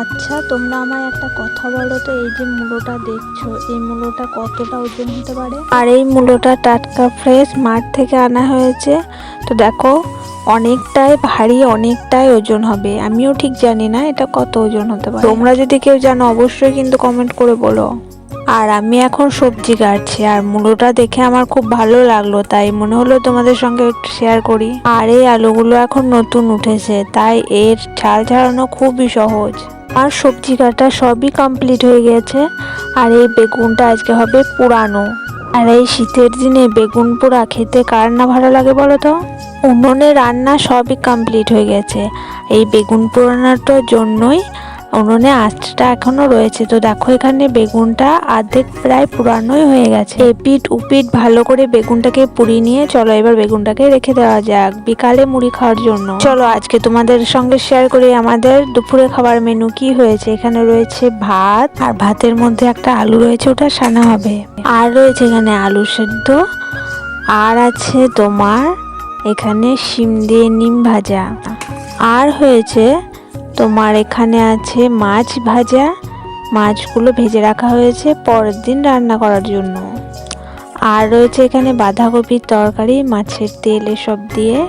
আচ্ছা তোমরা আমায় একটা কথা বলো তো, এই যে মূলোটা দেখছ, এই মূলোটা কতটা ওজন হতে পারে? আর এই মূলোটা টাটকা ফ্রেশ মাঠ থেকে আনা হয়েছে। তো দেখো, অনেকটাই ভারী, অনেকটাই ওজন হবে। আমিও ঠিক জানি না এটা কত ওজন হতে পারে। তোমরা যদি কেউ জানো, অবশ্যই কিন্তু কমেন্ট করে বলো। আর আমি এখন সবজি কাটছি, আর মূলোটা দেখে আমার খুব ভালো লাগল, তাই মনে হলো তোমাদের সঙ্গে একটু শেয়ার করি। আর এই আলুগুলো এখন নতুন উঠেছে, তাই এর ছাল ছাড়ানো খুবই সহজ। আর সবজি কাটা সবই কমপ্লিট হয়ে গেছে। আর এই বেগুনটা আজকে হবে পুরানো। আর এই শীতের দিনে বেগুন পোড়া খেতে কার না ভালো লাগে বলো তো উনুনে রান্না সবই কমপ্লিট হয়ে গেছে। এই বেগুন পোড়ানোটার জন্যই উনুনে আঁচটা এখনও রয়েছে। তো দেখো এখানে বেগুনটা অর্ধেক প্রায় পুরানোই হয়ে গেছে। এপিট উপিট ভালো করে বেগুনটাকে পুড়িয়ে নিয়ে চলো এবার বেগুনটাকে রেখে দেওয়া যাক বিকালে মুড়ি খাওয়ার জন্য। চলো আজকে তোমাদের সঙ্গে শেয়ার করি আমাদের দুপুরে খাবার মেনু কি হয়েছে। এখানে রয়েছে ভাত আর ভাতের মধ্যে একটা আলু রয়েছে, ওটা সানা হবে। আর রয়েছে এখানে আলু সেদ্ধ। আর আছে তোমার এখানে শিম দিয়ে নিম ভাজা। আর হয়েছে তোমার এখানে আছে মাছ ভাজা। মাছগুলো ভেজে রাখা হয়েছে পরের দিন রান্না করার জন্য। আর রয়েছে এখানে বাঁধাকপির তরকারি, মাছের তেল এসব দিয়ে।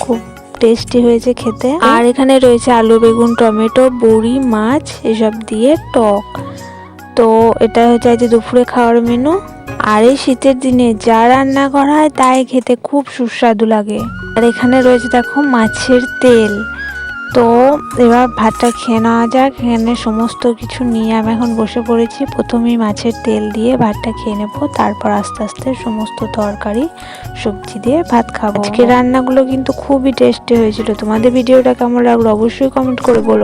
খুব টেস্টি হয়েছে খেতে। আর এখানে রয়েছে আলু, বেগুন, টমেটো, বড়ি, মাছ এসব দিয়ে টক। তো এটা হচ্ছে আজ দুপুরে খাওয়ার মেনু। আর এই শীতের দিনে যা রান্না করা হয় তাই খেতে খুব সুস্বাদু লাগে। আর এখানে রয়েছে দেখো মাছের তেল। তো এবার ভাতটা খেয়ে নেওয়া যাক। এখানে সমস্ত কিছু নিয়ে আমি এখন বসে পড়েছি। প্রথমেই মাছের তেল দিয়ে ভাতটা খেয়ে নেব। তারপর আস্তে আস্তে সমস্ত তরকারি, সবজি দিয়ে ভাত খাব। আজকে রান্নাগুলো কিন্তু খুবই টেস্টি হয়েছিল। তোমাদের ভিডিওটা কেমন লাগল অবশ্যই কমেন্ট করে বলো।